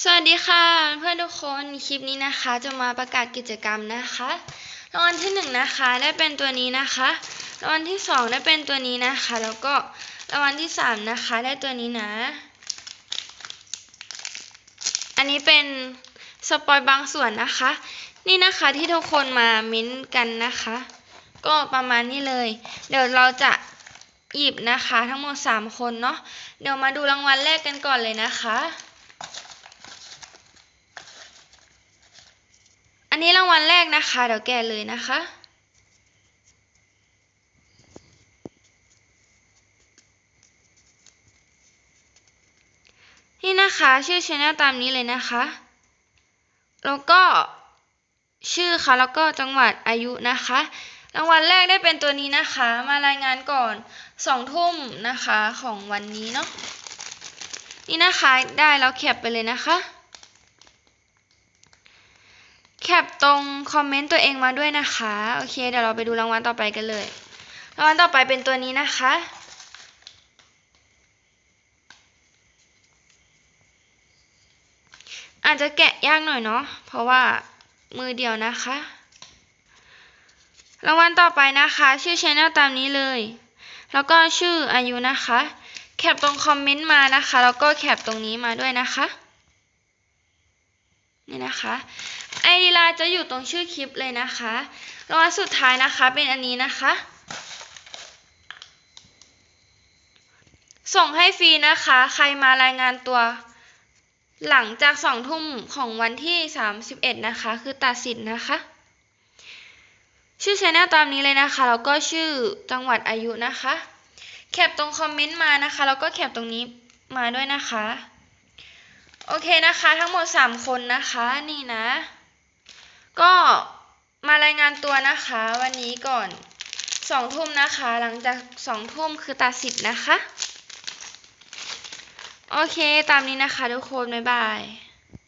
สวัสดีค่ะ เพื่อนทุกคนคลิปนี้นะคะจะมาประกาศกิจกรรมนะคะรางวัลที่หนึ่งนะคะได้เป็นตัวนี้นะคะรางวัลที่สองได้เป็นตัวนี้นะคะ แล้วก็รางวัลที่สามนะคะได้ตัวนี้นะ อันนี้เป็นสปอยบางส่วนนะคะ นี่นะคะที่ทุกคนมามิ้นกันนะคะ ก็ประมาณนี้เลย เดี๋ยวเราจะหยิบนะคะทั้งหมดสามคนเนาะเดี๋ยวมาดูรางวัลแรกกันก่อนเลยนะคะ อันนี้รางวัลแรกนะคะ เดี๋ยวแกะเลยนะคะ นี่นะคะชื่อชแนลตามนี้เลยนะคะ แล้วก็ชื่อค่ะแล้วก็จังหวัดอายุนะคะ รางวัลแรกได้เป็นตัวนี้นะคะ มารายงานก่อนสองทุ่มนะคะของวันนี้เนาะนี่นะคะได้แล้วแคปไปเลยนะคะ แคปตรงคอมเมนต์ตัวเองมาด้วยนะคะ โอเค เดี๋ยวเราไปดูรางวัลต่อไปกันเลย รางวัลต่อไปเป็นตัวนี้นะคะ อาจจะแกะยากหน่อยเนาะ เพราะว่ามือเดียวนะคะ รางวัลต่อไปนะคะ ชื่อชแนลตามนี้เลย แล้วก็ชื่ออายุนะคะ แคปตรงคอมเมนต์มานะคะ แล้วก็แคปตรงนี้มาด้วยนะคะ นี่นะคะไอดีไลน์จะอยู่ตรงชื่อคลิปเลยนะคะรางวัลสุดท้ายนะคะเป็นอันนี้นะคะ ส่งให้ฟรีนะคะ ใครมารายงานตัว หลังจากสองทุ่มของวันที่ 31 นะคะ คือตัดสินนะคะ ชื่อชแนลตามนี้เลยนะคะแล้วก็ชื่อจังหวัดอายุนะคะ แคปตรงคอมเมนต์มานะคะแล้วก็แคปตรงนี้มาด้วยนะคะ โอเคนะคะ ทั้งหมด 3 คนนะคะนี่นะ ก็มารายงานตัวนะคะ วันนี้ก่อนสองทุ่มนะคะ หลังจากสองทุ่มคือตาสิบนะคะ โอเค ตามนี้นะคะทุกคน บ๊ายบาย